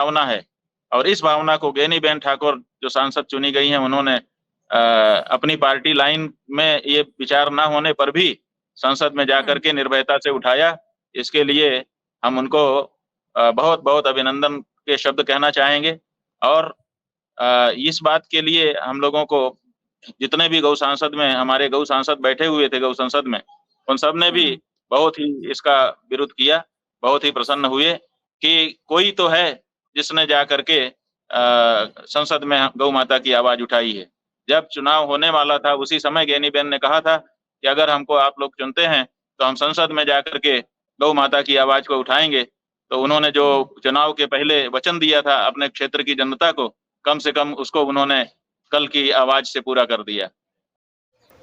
भावना है। और इस भावना को गेनी बेन ठाकुर जो सांसद चुनी गई हैं उन्होंने अ, अपनी पार्टी लाइन में ये विचार ना होने पर भी संसद में जाकर के निर्भयता से उठाया। इसके लिए हम उनको बहुत बहुत अभिनंदन के शब्द कहना चाहेंगे। और इस बात के लिए हम लोगों को जितने भी गौ सांसद में हमारे गौ सांसद बैठे हुए थे गौ संसद में उन सबने भी बहुत ही इसका विरोध किया बहुत ही प्रसन्न हुए कि कोई तो है जिसने जा करके संसद में गौ माता की आवाज़ उठाई है। जब चुनाव होने वाला था, उसी समय गैनी बेन ने कहा था कि अगर हमको आप लोग चुनते हैं तो हम संसद में जाकर के गौ माता की आवाज़ को उठाएँगे। तो उन्होंने जो चुनाव के पहले वचन दिया था अपने क्षेत्र की जनता को, कम से कम उसको उन्होंने कल की आवाज़ से पूरा कर दिया।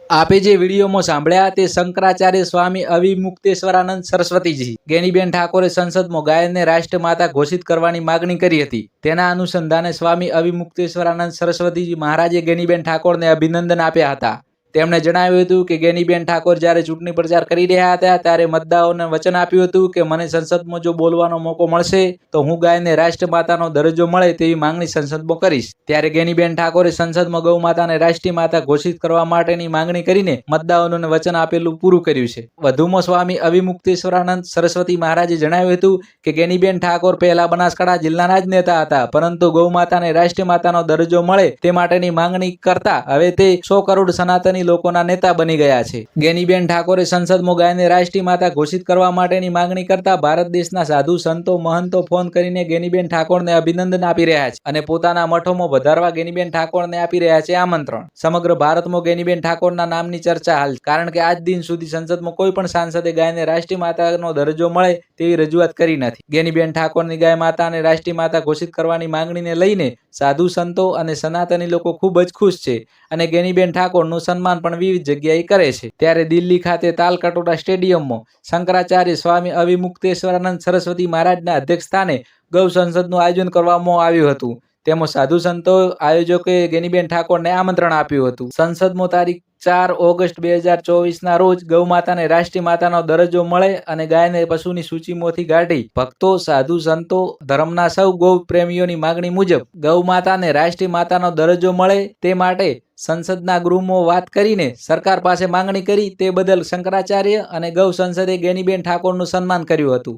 આપે જે વિડીયોમાં સાંભળ્યા તે શંકરાચાર્ય સ્વામી અવિમુક્તેશ્વરાનંદ સરસ્વતીજી. ગેનીબેન ઠાકોરે સંસદમાં ગાયનને રાષ્ટ્રમાતા ઘોષિત કરવાની માગણી કરી હતી. તેના અનુસંધાને સ્વામી અવિમુક્તેશ્વરાનંદ સરસ્વતીજી મહારાજે ગેનીબેન ઠાકોરને અભિનંદન આપ્યા હતા. તેમણે જણાવ્યું હતું કે ગેનીબેન ઠાકોર જ્યારે ચૂંટણી પ્રચાર કરી રહ્યા હતા, ત્યારે મતદારોને વચન આપ્યું હતું કે મને સંસદમાં જો બોલવાનો મોકો મળશે, તો હું ગાયને રાષ્ટ્રમાતાનો દરજ્જો મળે તેવી માંગણી સંસદમાં કરીશ. ત્યારે ગેનીબેન ઠાકોરે સંસદમાં ગૌ માતાને રાષ્ટ્રીય માતા ઘોષિત કરવા માટેની માંગણી કરીને મતદારોને વચન આપેલું પૂરું કર્યું છે. વધુમાં સ્વામી અવિમુક્તેશ્વરાનંદ સરસ્વતી મહારાજે જણાવ્યું હતું કે ગેનીબેન ઠાકોર પહેલા બનાસકાંઠા જિલ્લાના જ નેતા હતા, પરંતુ ગૌ માતાને રાષ્ટ્રીય માતાનો દરજ્જો મળે તે માટેની માંગણી કરતા હવે તે સો કરોડ સનાતની લોકોના નેતા બની ગયા છે. ગેનીબેન ઠાકોરે સંસદમાં ગાયને રાષ્ટ્રીય માતા ઘોષિત કરવા માટેની માંગણી કરતા ભારત દેશના સાધુ સંતો મહંતો ફોન કરીને ગેનીબેન ઠાકોરને અભિનંદન આપી રહ્યા છે અને પોતાના મઠોમાં વધારવા ગેનીબેન ઠાકોરને આપી રહ્યા છે આમંત્રણ. સમગ્ર ભારતમાં ગેનીબેન ઠાકોરના નામની ચર્ચા હાલ, કારણ કે આજ દિન સુધી સંસદમાં કોઈ પણ સાંસદે ગાયને રાષ્ટ્રીય માતાનો દરજ્જો મળે તેવી રજૂઆત કરી નથી. ગેનીબેન ઠાકોરની ગાય માતાને રાષ્ટ્રીય માતા ઘોષિત કરવાની માંગણીને લઈને સાધુ સંતો અને સનાતની લોકો ખૂબ જ ખુશ છે અને ગેનીબેન ઠાકોરનું સન્માન પણ વિવિધ જગ્યાએ કરે છે. ત્યારે દિલ્હી ખાતે તાલકટોરા સ્ટેડિયમમાં શંકરાચાર્ય સ્વામી અવિમુક્તેશ્વરાનંદ સરસ્વતી મહારાજના અધ્યક્ષસ્થાને ગૌ સંસદનું આયોજન કરવામાં આવ્યું હતું. તેમાં સાધુ સંતો આયોજકોએ ગેનીબેન ઠાકોરને આમંત્રણ આપ્યું હતું. સંસદમાં તારીખ ચાર ઓગસ્ટ બે હજાર ચોવીસના રોજ ગૌ માતાને રાષ્ટ્રીય માતાનો દરજ્જો મળે અને ગાયને પશુની સૂચિમાંથી કાઢી ભક્તો, સાધુ સંતો, ધર્મના સૌ ગૌ પ્રેમીઓની માગણી મુજબ ગૌ માતાને રાષ્ટ્રીય માતાનો દરજ્જો મળે તે માટે સંસદના ગૃહમાં વાત કરીને સરકાર પાસે માંગણી કરી તે બદલ શંકરાચાર્ય અને ગૌ સંસદે ગેનીબેન ઠાકોરનું સન્માન કર્યું હતું.